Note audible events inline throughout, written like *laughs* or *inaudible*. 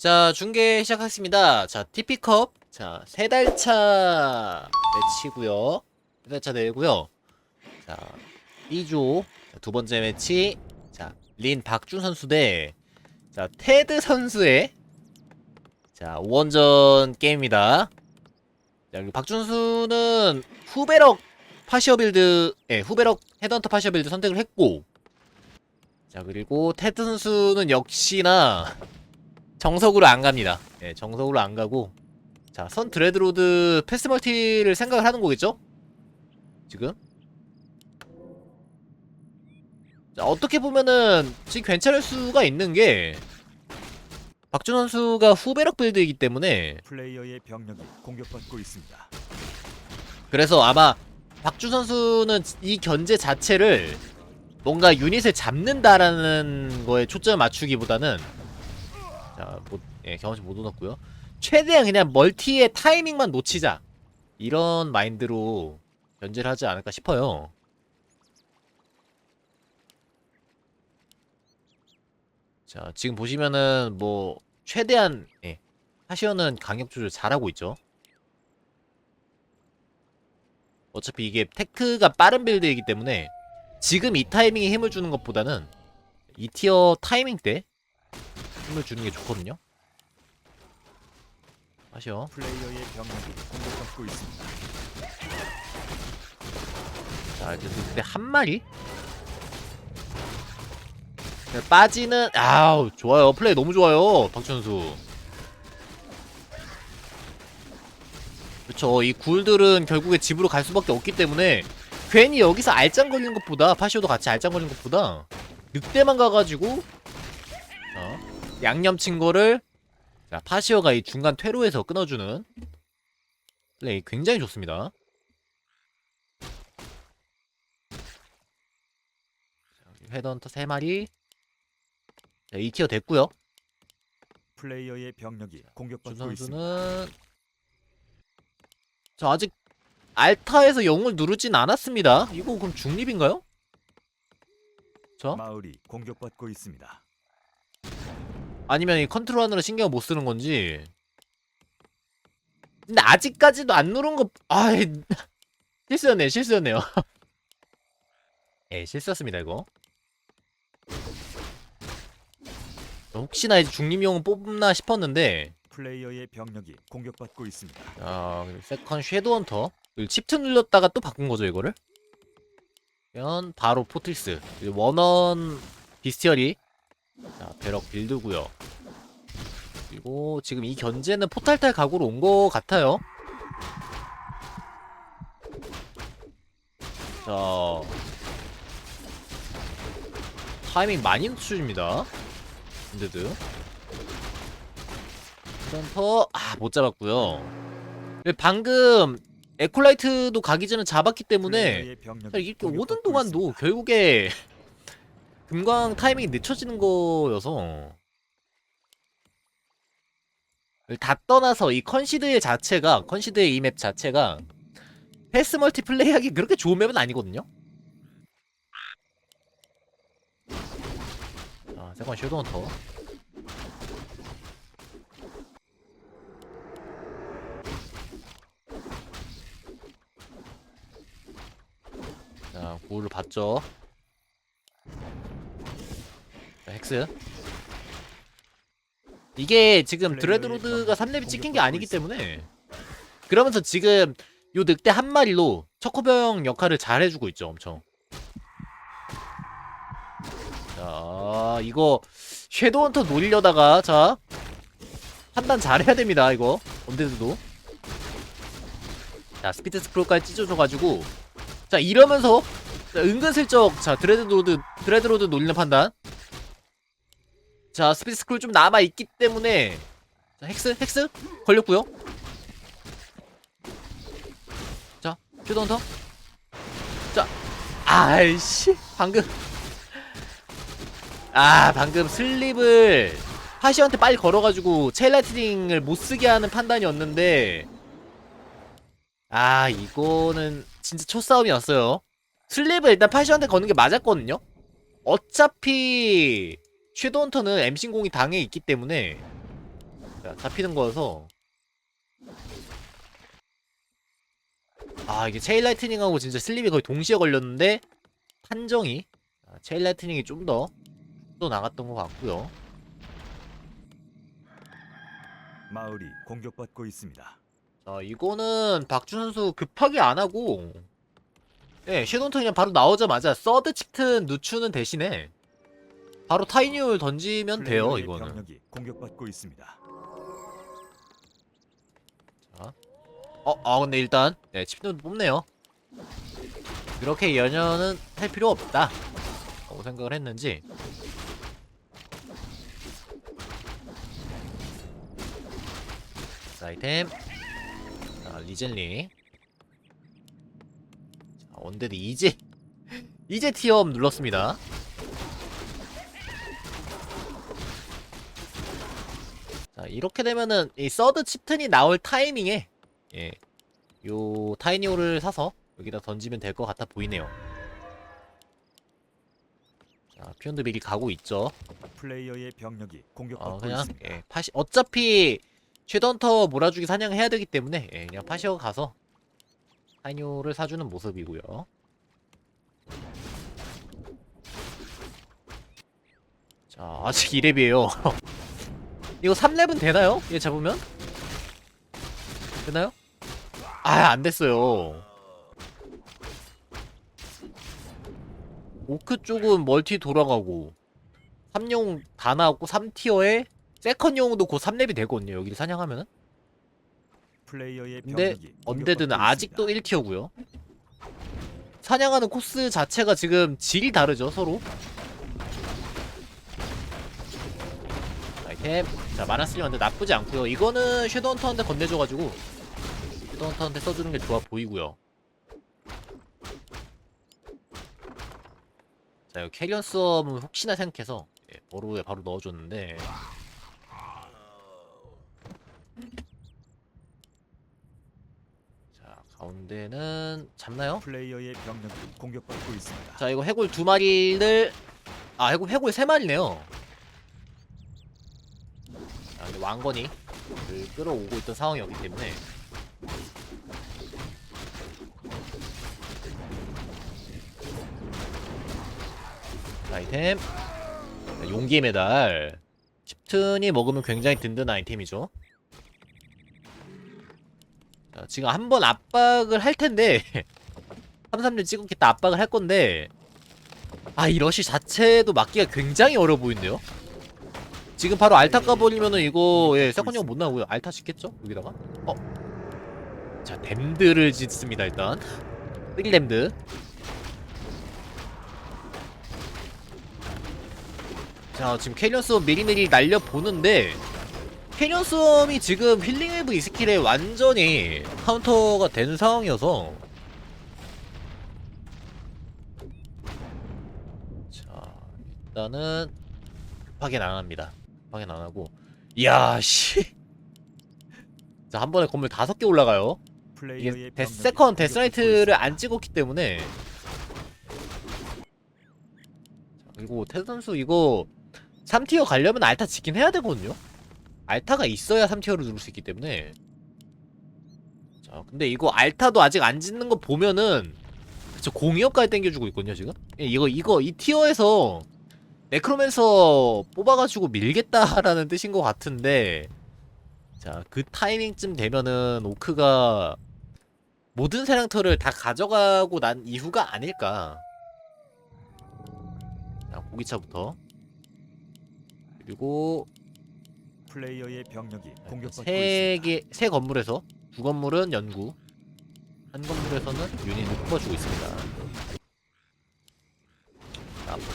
자, 중계 시작하겠습니다. 자, TP컵. 자, 세 달차 매치고요. 세 달차 내고요. 자, 2조. 자, 두 번째 매치. 자, 린 박준 선수 대 자, 테드 선수의 자, 5원전 게임입니다. 자, 그리고 박준 선수는 후베럭 파시어 빌드, 예, 후베럭 헤드헌터 파시어 빌드 선택을 했고 자, 그리고 테드 선수는 역시나 정석으로 안 갑니다. 예, 정석으로 안 가고 자, 선 드레드로드 패스 멀티를 생각을 하는 거겠죠? 지금? 자, 어떻게 보면은 지금 괜찮을 수가 있는 게 박준 선수가 후배력 빌드이기 때문에 플레이어의 병력이 공격받고 있습니다. 그래서 아마 박준 선수는 이 견제 자체를 뭔가 유닛을 잡는다라는 거에 초점을 맞추기보다는 자, 뭐, 예, 경험치 못 얻었고요. 최대한 그냥 멀티의 타이밍만 놓치자 이런 마인드로 견제를 하지 않을까 싶어요. 자, 지금 보시면은 뭐 최대한 예, 하시오는 강력 조절 잘하고 있죠. 어차피 이게 테크가 빠른 빌드이기 때문에 지금 이 타이밍에 힘을 주는 것보다는 이 티어 타이밍 때 힘을 주는 게 좋거든요. 아쉬워. 플레이어의 병력이 공격받고 있습니다. 자, 이제 그때 한 마리? 자, 빠지는, 아우, 좋아요. 플레이 너무 좋아요. 박준수. 그쵸. 이 굴들은 결국에 집으로 갈 수밖에 없기 때문에 괜히 여기서 알짱 걸리는 것보다, 파시오도 같이 알짱 걸리는 것보다 늑대만 가가지고, 자, 양념 친 거를, 자, 파시오가 이 중간 퇴로에서 끊어주는 플레이 굉장히 좋습니다. 헤드헌터 3마리 자, 2티어 됐고요 플레이어의 병력이 준 공격받고 있습니다. 선수는 저 아직 알타에서 영을 누르진 않았습니다 이거 그럼 중립인가요? 저? 마을이 공격받고 있습니다. 아니면 이 컨트롤 하느라 신경을 못 쓰는 건지 근데 아직까지도 안 누른 거 아, 실수였네 *laughs* 실수였네요 *laughs* 예 실수였습니다 이거 혹시나 이제 중립용은 뽑나 싶었는데 플레이어의 병력이 공격받고 있습니다. 자, 그리고 세컨 섀도우 헌터. 그리고 칩트 눌렀다가 또 바꾼 거죠, 이거를. 그러면 바로 포트리스. 그리고 원원 비스티어리. 자, 배럭 빌드고요. 그리고 지금 이 견제는 포탈탈 각오로 온거 같아요. 자. 타이밍 많이 늦춰줍니다. 근데도. 센터 아 못 잡았고요. 방금 에콜라이트도 가기 전에 잡았기 때문에 이렇게 오던 동안도. 결국에 금광 타이밍이 늦춰지는 거여서 다 떠나서 이 컨시드의 자체가 컨시드의 이 맵 자체가 패스 멀티 플레이하기 그렇게 좋은 맵은 아니거든요. 자, 세컨 섀도우헌터 자, 고울을 봤죠. 자, 헥스. 이게 지금 드레드로드가 3렙이 찍힌 게 아니기 때문에 그러면서 지금 요 늑대 한 마리로 척호병 역할을 잘 해주고 있죠, 엄청. 자, 이거 섀도우헌터 노리려다가 자 판단 잘 해야 됩니다, 이거 언데드도. 자, 스피드 스크롤까지 찢어줘가지고 자 이러면서 자, 은근슬쩍 자 드레드로드 드레드로드 놀리는 판단 자 스피드 스크롤 좀 남아있기 때문에. 자 헥스 헥스? 걸렸고요. 자 슈던터. 자 아이씨 방금. 아 방금 슬립을 파시한테 빨리 걸어가지고 체일라이트닝을 못쓰게 하는 판단이었는데. 아 이거는 진짜 초싸움이었어요. 슬립을 일단 파시한테 거는 게 맞았거든요. 어차피 섀도우헌터는 엠신공이 당해 있기 때문에 자, 잡히는 거여서 아 이게 체일 라이트닝하고 진짜 슬립이 거의 동시에 걸렸는데 판정이 아, 체일 라이트닝이 좀 더 또 나갔던 것 같고요. 마을이 공격받고 있습니다. 자 이거는 박준 선수 급하게 안 하고 예 섀도우턴 그냥 바로 나오자마자 서드 칩튼 누추는 대신에 바로 타이니올 던지면 돼요 플레이어의 이거는. 병력이 공격받고 있습니다. 어, 아 근데 일단 네, 칩도 뽑네요. 이렇게 연연은 할 필요 없다. 라고 생각을 했는지 자, 아이템 자, 리젤리 자, 원데드 이제 이제 티업 눌렀습니다. 자, 이렇게 되면은 이 서드 칩튼이 나올 타이밍에 예. 요 타이니오를 사서 여기다 던지면 될 것 같아 보이네요. 자, 피온드 미리 가고 있죠. 플레이어의 병력이 어, 공격받고 그냥 있습니다. 예, 파시 어차피 쉐던터 몰아주기 사냥해야 되기 때문에 예, 그냥 파시어 가서 타이니오를 사주는 모습이고요. 자, 아직 2렙이에요. *laughs* 이거 3렙은 되나요? 얘 잡으면? 되나요? 아, 안 됐어요. 오크 쪽은 멀티 돌아가고 3용 다 나왔고 3티어에 세컨용도 곧 3렙이 되거든요. 여기를 사냥하면은. 플레이어의 근데 언데드는 아직도 있습니다. 1티어고요. 사냥하는 코스 자체가 지금 질이 다르죠, 서로. 아이템. 자, 마나스리한테 나쁘지 않고요. 이거는 섀도우 헌터한테 건네줘가지고 섀도우 헌터한테 써주는 게 좋아 보이고요. 자, 이거 캐리언 썸은 혹시나 생각해서 예, 버로에 바로 넣어줬는데 자, 가운데는 잡나요? 플레이어의 병력이 공격받고 있습니다. 자 이거 해골 두 마리를 아 해골 해골 세 마리네요. 자 근데 왕건이 그 끌어오고 있던 상황이었기 때문에. 자, 아이템. 자, 용기의 메달. 칩튼이 먹으면 굉장히 든든한 아이템이죠. 자, 지금 한 번 압박을 할 텐데. *laughs* 33년 찍었겠다. 압박을 할 건데. 아 이 러시 자체도 막기가 굉장히 어려워 보이는데요 지금 바로 알타 까버리면은 이거 예 세컨용 못 나오고요. 알타 짓겠죠? 여기다가? 어 자 댐드를 짓습니다 일단. 3댐드. 자 지금 캐리언스 미리미리 날려보는데 캐리언스이 지금 힐링 웨브 이 스킬에 완전히 카운터가 된 상황이어서. 자 일단은 급하게는 안 합니다 급하게는 안 하고. 이야 씨 자 한 번에 건물 다섯 개 올라가요. 이게 공격받고 데스나이트를 있습니다. 안 찍었기 때문에. 자, 그리고 테드 선수 이거 3티어 가려면 알타 지긴 해야 되거든요. 알타가 있어야 3티어를 누를 수 있기 때문에. 자 근데 이거 알타도 아직 안 짓는 거 보면은 그쵸 공이업까지 땡겨주고 있거든요 지금? 예, 이거 이거 이 티어에서 네크로맨서 뽑아가지고 밀겠다라는 뜻인 것 같은데 자 그 타이밍쯤 되면은 오크가 모든 사냥터를 다 가져가고 난 이후가 아닐까. 자 고기차부터. 그리고 플레이어의 병력이 공격받고 있습니다. 세개세 건물에서 두 건물은 연구 한 건물에서는 유닛을 뽑아주고 있습니다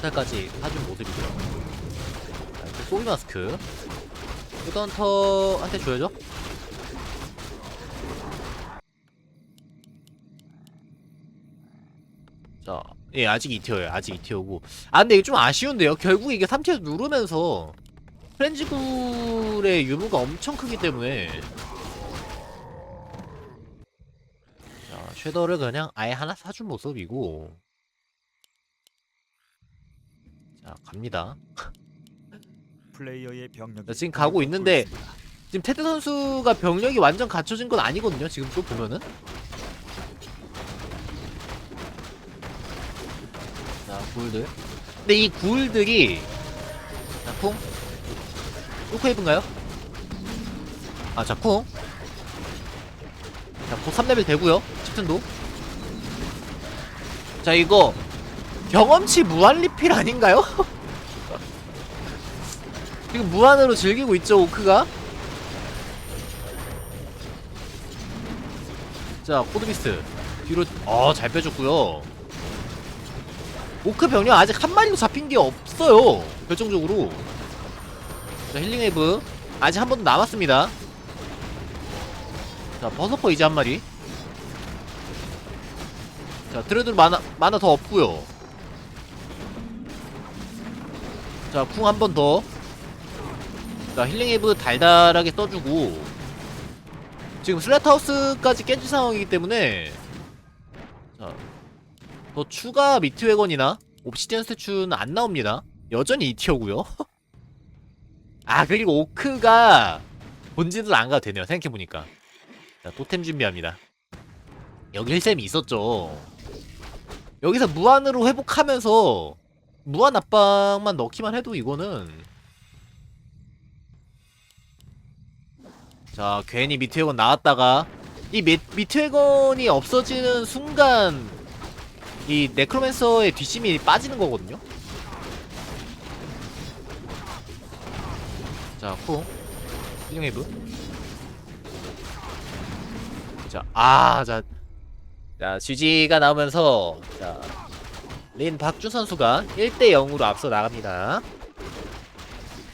자 포탈까지 사준 모습이고요 자 이렇게 소비 마스크 헤드헌터한테 줘야죠 자, 예, 아직 2티어예요. 아직 2티어고. 아, 근데 이게 좀 아쉬운데요. 결국 이게 3티어 누르면서 프렌즈굴의 유무가 엄청 크기 때문에 자, 쉐더를 그냥 아예 하나 사준 모습이고 자, 갑니다. 플레이어의 병력이 자, 지금 가고 있는데 있습니다. 지금 테드 선수가 병력이 완전 갖춰진 건 아니거든요. 지금 또 보면은. 자, 굴들. 근데 이 굴들이 자, 쿵. 루크웨이브인가요? 아, 자, 쿵. 자, 곧 3레벨 되고요. 칩튼도. 자, 이거 경험치 무한 리필 아닌가요? *laughs* 지금 무한으로 즐기고 있죠, 오크가? 자, 코드비스. 뒤로, 어, 잘 빼줬고요 오크 병력 아직 한 마리도 잡힌 게 없어요. 결정적으로. 자, 힐링 웨브. 아직 한 번도 남았습니다. 자, 버서퍼 이제 한 마리. 자, 드레드 만화, 만화 더 없고요 자, 쿵한번 더. 자, 힐링 웨브 달달하게 써주고. 지금 슬래트하우스까지 깨진 상황이기 때문에. 자, 더 추가 미트웨건이나 옵시디언 스태츄는 안 나옵니다. 여전히 2티어고요. *laughs* 아 그리고 오크가 본진으로 안 가도 되네요. 생각해보니까. 자 토템 준비합니다. 여기 힐셈이 있었죠. 여기서 무한으로 회복하면서 무한 압박만 넣기만 해도 이거는 자 괜히 미트웨건 나왔다가 이 미, 미트웨건이 없어지는 순간 이 네크로맨서의 뒷심이 빠지는 거거든요. 자, 후. 힐링웨브. 자, 아, 자. 자, GG가 나오면서, 자. 린 박준 선수가 1대 0으로 앞서 나갑니다.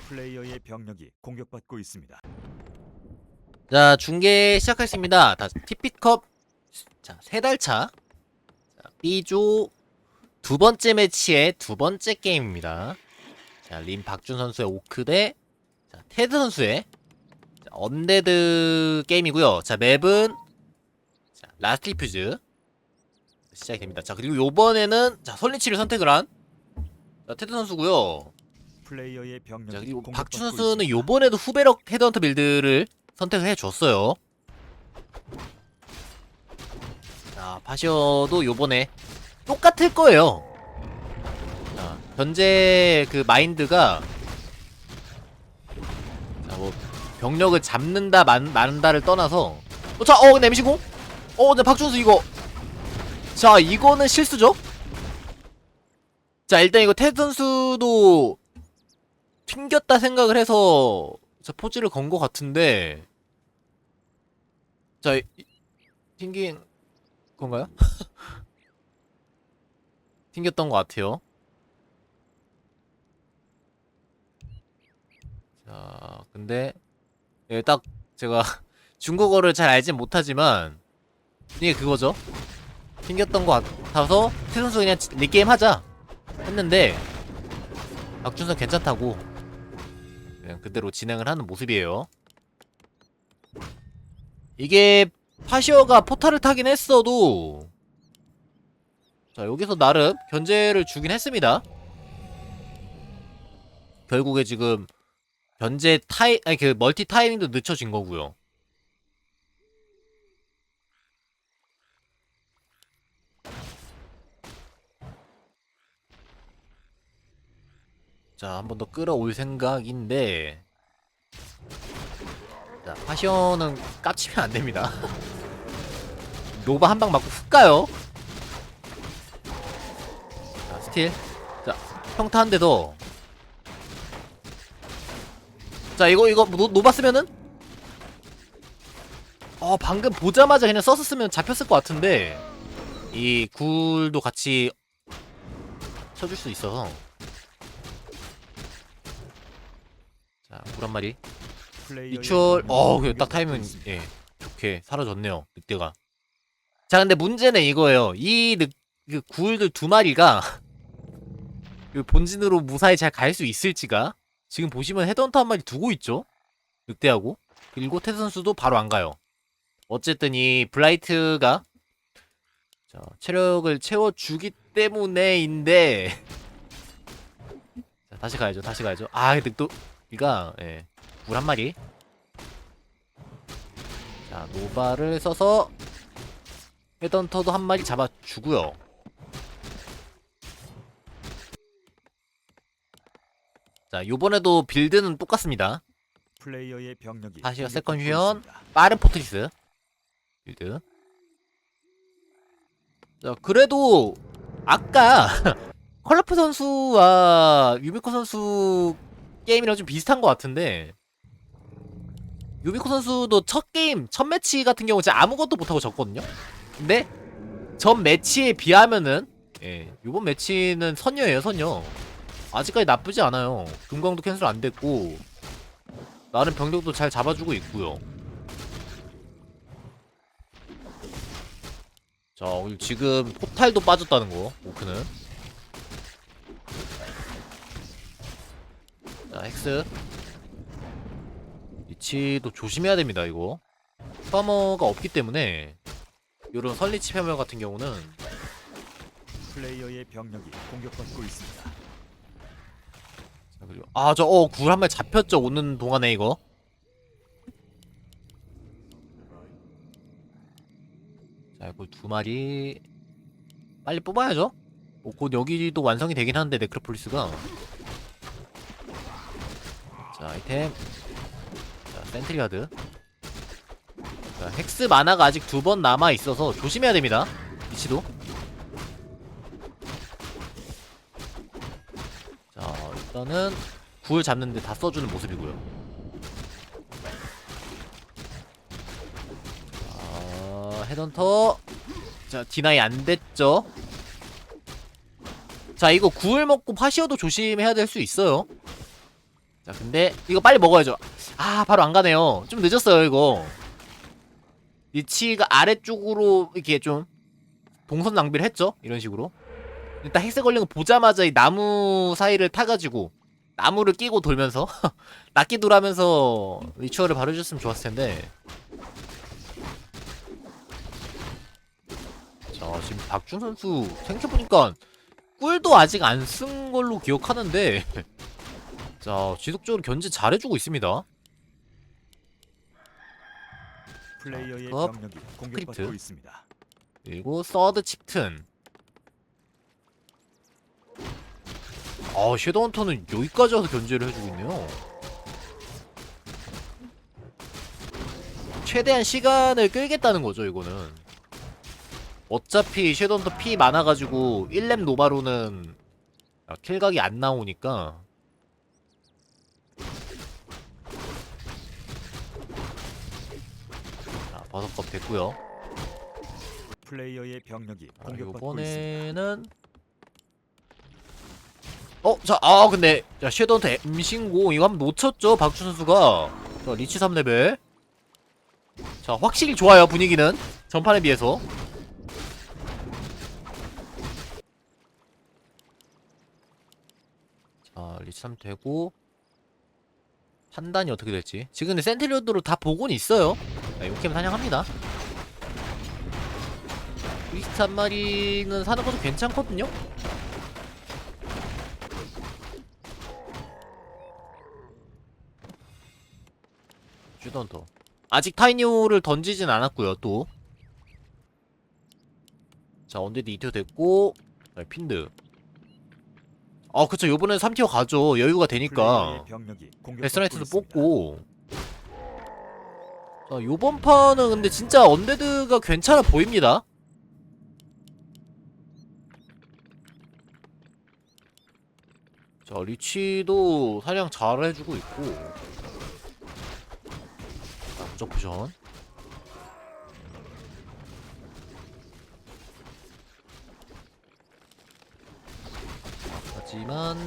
플레이어의 병력이 공격받고 있습니다. 자, 중계 시작하겠습니다. 다, 티핏컵. 자, 세 달 차. 자, B조 두 번째 매치의 두 번째 게임입니다. 자, 린 박준 선수의 오크 대 자, 테드 선수의 자, 언데드 게임이고요. 자, 맵은 자, 라스트 리퓨즈 시작이 됩니다. 자, 그리고 요번에는 자, 설리치를 선택을 한 자, 테드 선수고요. 플레이어의 병력이 자, 그리고 박준 선수는. 요번에도 후배럭 헤드헌터 빌드를 선택을 해줬어요. 자, 파시어도 요번에 똑같을 거예요. 자, 현재 그 마인드가 자, 뭐 병력을 잡는다 만, 만다를 떠나서 어, 자, 어, 근데 MC공? 어, 근데 박준수 이거 자, 이거는 실수죠? 자, 일단 이거 테드 선수도 튕겼다 생각을 해서 저 포즈를 건 것 같은데 자 이- 튕긴 건가요? *laughs* 튕겼던 것 같아요. 자 근데 예, 딱 제가 *laughs* 중국어를 잘 알진 못하지만 이게 그거죠. 튕겼던 것 같아서 태 선수 그냥 리게임 하자 했는데 박준선 괜찮다고 그냥 그대로 진행을 하는 모습이에요. 이게 파시어가 포탈을 타긴 했어도 자 여기서 나름 견제를 주긴 했습니다. 결국에 지금 견제 타이 아니 그 멀티 타이밍도 늦춰진 거고요. 자, 한 번 더 끌어올 생각인데. 자, 파시언은 깝치면 안 됩니다. *laughs* 노바 한 방 맞고 훅 가요. 자, 스틸. 자, 평타 한대 더. 자, 이거, 이거, 노, 노바 쓰면은? 어, 방금 보자마자 그냥 썼었으면 잡혔을 것 같은데. 이 굴도 같이 쳐줄 수 있어서. 자, 굴한 마리. 플레이어의 리추얼, 병력이 어, 그딱 공격받고 타이밍. 예, 좋게 사라졌네요, 늑대가. 자, 근데 문제는 이거예요. 이 늑, 그 굴들 두 마리가, *laughs* 그 본진으로 무사히 잘 갈 수 있을지가, 지금 보시면 헤드헌터 한 마리 두고 있죠? 늑대하고. 그리고 테드 선수도 바로 안 가요. 어쨌든 이 블라이트가, 자, 체력을 채워주기 때문에인데, *laughs* 자, 다시 가야죠, 다시 가야죠. 아, 늑도 기가, 예, 굴한 마리. 자 노바를 써서 헤던터도 한 마리 잡아주고요. 자 요번에도 빌드는 똑같습니다. 플레이어의 병력이 공격받고 세컨 휴연. 빠른 포트리스. 빌드. 자 그래도 아까 *laughs* 컬러프 선수와 유미코 선수 게임이랑 좀 비슷한 것 같은데 유미코 선수도 첫 게임 첫 매치 같은 경우 진짜 아무것도 못하고 졌거든요. 근데 전 매치에 비하면은 예 요번 매치는 선녀예요 선녀. 아직까지 나쁘지 않아요. 금광도 캔슬 안 됐고 나름 병력도 잘 잡아주고 있고요. 자, 지금 포탈도 빠졌다는 거, 오크는. 자, 헥스. 리치도 조심해야 됩니다, 이거. 파머가 없기 때문에, 요런 선리치 패멀 같은 경우는, 플레이어의 병력이 공격받고 있습니다. 자, 그리고, 아, 저, 어, 굴한 마리 잡혔죠, 오는 동안에 이거. 자, 이거 두 마리, 빨리 뽑아야죠. 뭐, 곧 여기도 완성이 되긴 하는데, 네크로폴리스가. 자, 아이템. 자, 센트리가드. 자, 헥스 마나가 아직 두 번 남아 있어서 조심해야 됩니다. 위치도. 자, 일단은 굴 잡는데 다 써주는 모습이고요. 자, 헤던터. 자, 디나이 안 됐죠? 자, 이거 굴 먹고 파시오도 조심해야 될 수 있어요. 자, 근데 이거 빨리 먹어야죠. 아, 바로 안 가네요. 좀 늦었어요, 이거. 리치가 아래쪽으로 이렇게 좀 동선 낭비를 했죠? 이런 식으로. 일단 헥스 걸린 거 보자마자 이 나무 사이를 타가지고 나무를 끼고 돌면서 *laughs* 낚기 돌 하면서 리추얼을 바로 해줬으면 좋았을 텐데 자 지금 박준 선수 생각해보니까 꿀도 아직 안 쓴 걸로 기억하는데 *laughs* 자 지속적으로 견제 잘해주고 있습니다. 플레이어의 컵, 병력이 공격받고 크리트. 있습니다. 그리고 서드 칙튼. 아 섀도우헌터는 여기까지 와서 견제를 해주고 있네요. 최대한 시간을 끌겠다는 거죠 이거는. 어차피 섀도우헌터 피 많아가지고 1렙 노바로는 아, 킬각이 안 나오니까 버섯 컵 됐고요 플레이어의 병력이 아, 공격받고 있습니다. 요번에는 어, 자, 아, 근데, 자, 섀도우헌터 M신공, 이거 한번 놓쳤죠, 박준 선수가. 자, 리치 3레벨. 자, 확실히 좋아요, 분위기는. 전판에 비해서. 자, 리치 3 되고. 판단이 어떻게 될지. 지금 근데 센트리오드로 다 보고는 있어요. 자, 용캠 사냥합니다. 리스트 한 마리는 사는 것도 괜찮거든요? 슈던터 아직 타이니오를 던지진 않았고요 또. 자, 언데드 2티어 됐고 자, 핀드. 아 그쵸. 요번엔 3티어 가죠. 여유가 되니까. 베스트나이트도 있습니다. 뽑고 자 요번 판은 근데 진짜 언데드가 괜찮아 보입니다. 자 리치도 사냥 잘 해주고 있고. 자 무적 포션. 하지만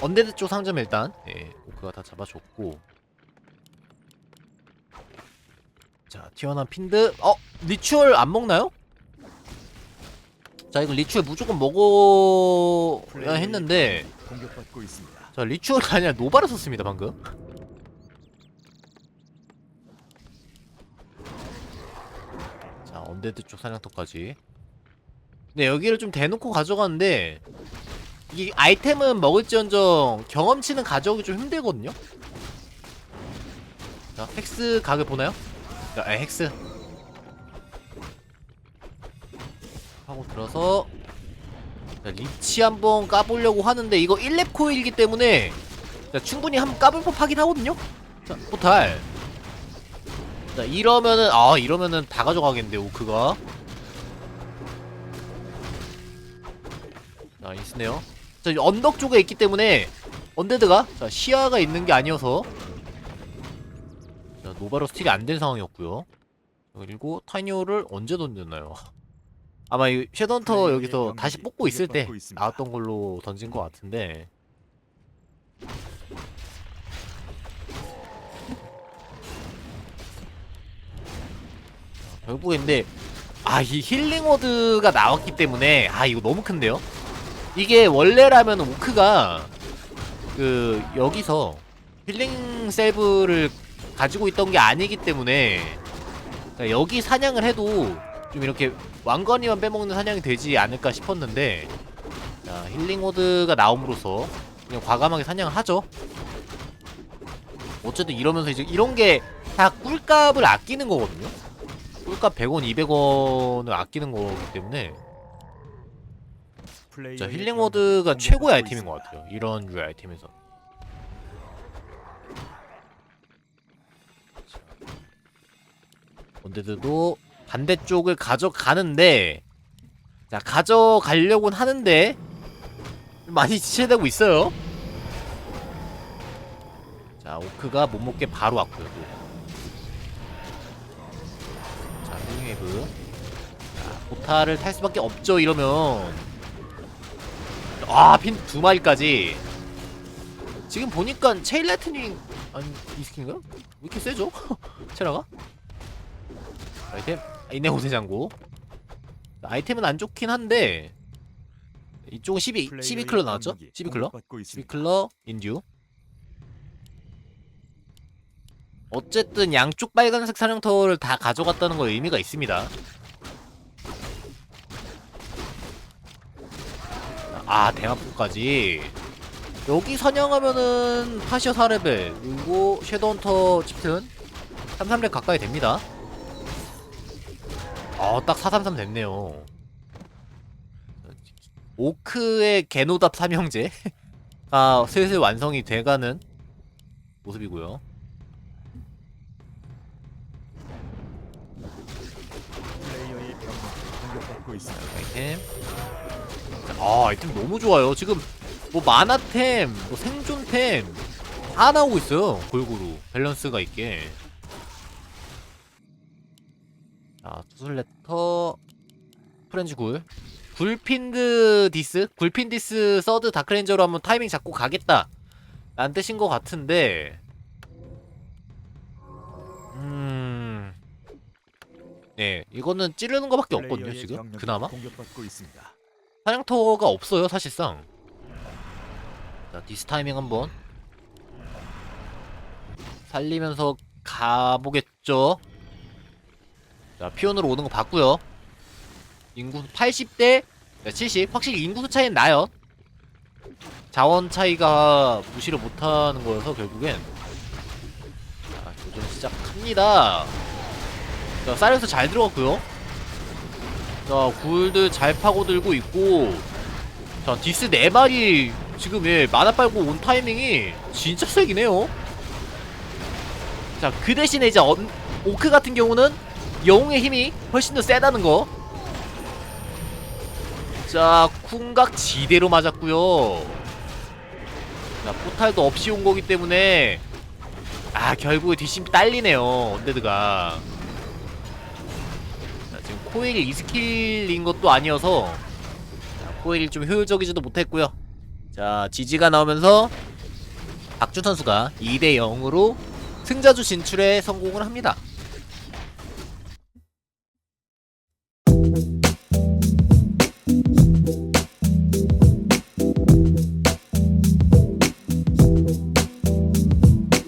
언데드 쪽 상점 일단. 예, 오크가 다 잡아줬고 자 튀어나온 핀드 어? 리추얼 안 먹나요? 자 이거 리추얼 무조건 먹어야 했는데 공격받고 있습니다. 자 리추얼이 아니라 노바를 썼습니다 방금 자 언데드 쪽 사냥터까지 근데 여기를 좀 대놓고 가져가는데 이 아이템은 먹을지언정 경험치는 가져오기 좀 힘들거든요 자 팩스 각을 보나요? 자, 아, 헥스. 하고 들어서 자, 리치 한번 까보려고 하는데 이거 1렙 코일이기 때문에 자, 충분히 한번 까볼 법하긴 하거든요? 자 포탈. 자 이러면은 아 이러면은 다 가져가겠는데 오크가. 자 있으네요. 자이 언덕 쪽에 있기 때문에 언데드가 자 시야가 있는 게 아니어서. 자 노바로 스틸이 안 된 상황이었고요 그리고 타이니오를 언제 던졌나요 *laughs* 아마 이 쉐던터 여기서 다시 뽑고 있을 때. 나왔던 걸로 던진 것 같은데 결국인데 아 이 힐링 워드가 나왔기 때문에 아 이거 너무 큰데요? 이게 원래라면 오크가 그 여기서 힐링 셀브를 가지고 있던 게 아니기 때문에 그러니까 여기 사냥을 해도 좀 이렇게 왕건이만 빼먹는 사냥이 되지 않을까 싶었는데 자 힐링 워드가 나옴으로써 그냥 과감하게 사냥을 하죠. 어쨌든 이러면서 이제 이런 게 다 꿀값을 아끼는 거거든요. 꿀값 100원 200원을 아끼는 거기 때문에. 자 힐링 공격받고 최고의 아이템인. 것 같아요. 이런 류의 아이템에서 원데드도 반대쪽을 가져가는데 자 가져가려고는 하는데 많이 지체되고 있어요 자 오크가 못 먹게 바로 왔고요 또. 자 힐링웨이브 자 보타를 탈 수밖에 없죠 이러면 아, 핀 두 마리까지. 지금 보니까 체일 라이트닝 아니 이 스킨인가요? 왜 이렇게 세죠? *laughs* 체라가? 아이템 이네호세 장고. 아이템은 안 좋긴 한데 이쪽은 12 플레이어의 12클러 나왔죠? 병력이 12클러? 공격받고 있습니다. 12클러 인듀. 어쨌든 양쪽 빨간색 사령터를 다 가져갔다는 거 의미가 있습니다. 아 대마포까지 여기 사냥하면은 파시어 4레벨 그리고 섀도헌터 칩튼 33렙 가까이 됩니다 어딱 433 됐네요. 오크의 게노답 삼형제가 *laughs* 슬슬 완성이 돼가는 모습이고요. 아이템. 아 아이템 너무 좋아요. 지금 뭐 만화템 뭐 생존템 다 나오고 있어요. 골고루. 밸런스가 있게 자 투슬레터 프렌즈 굴. 굴핀드 디스? 굴핀 디스 서드 다크렌저로 한번 타이밍 잡고 가겠다. 라는 뜻인 것 같은데. 음... 네 이거는 찌르는 거밖에 없거든요 지금? 그나마. 사냥터가 없어요 사실상. 자 디스 타이밍 한번. 살리면서 가보겠죠 자 피온으로 오는 거 봤고요. 인구수 80대 70 확실히 인구수 차이는 나요. 자원 차이가 무시를 못하는 거여서 결국엔. 자 도전 시작합니다. 자 사이러스 잘 들어갔고요. 자, 굴들 잘 파고들고 있고. 자, 디스 4마리 지금 예, 만화 빨고 온 타이밍이 진짜 세긴 해요. 자, 그 대신에 이제 언, 오크 같은 경우는 영웅의 힘이 훨씬 더 세다는 거. 자, 쿵각 지대로 맞았고요. 자, 포탈도 없이 온 거기 때문에 아, 결국에 뒷심이 딸리네요 언데드가. 자, 지금 코일이 2스킬인 것도 아니어서 자, 코일이 좀 효율적이지도 못했고요. 자 지지가 나오면서 박준 선수가 2대 0으로 승자주 진출에 성공을 합니다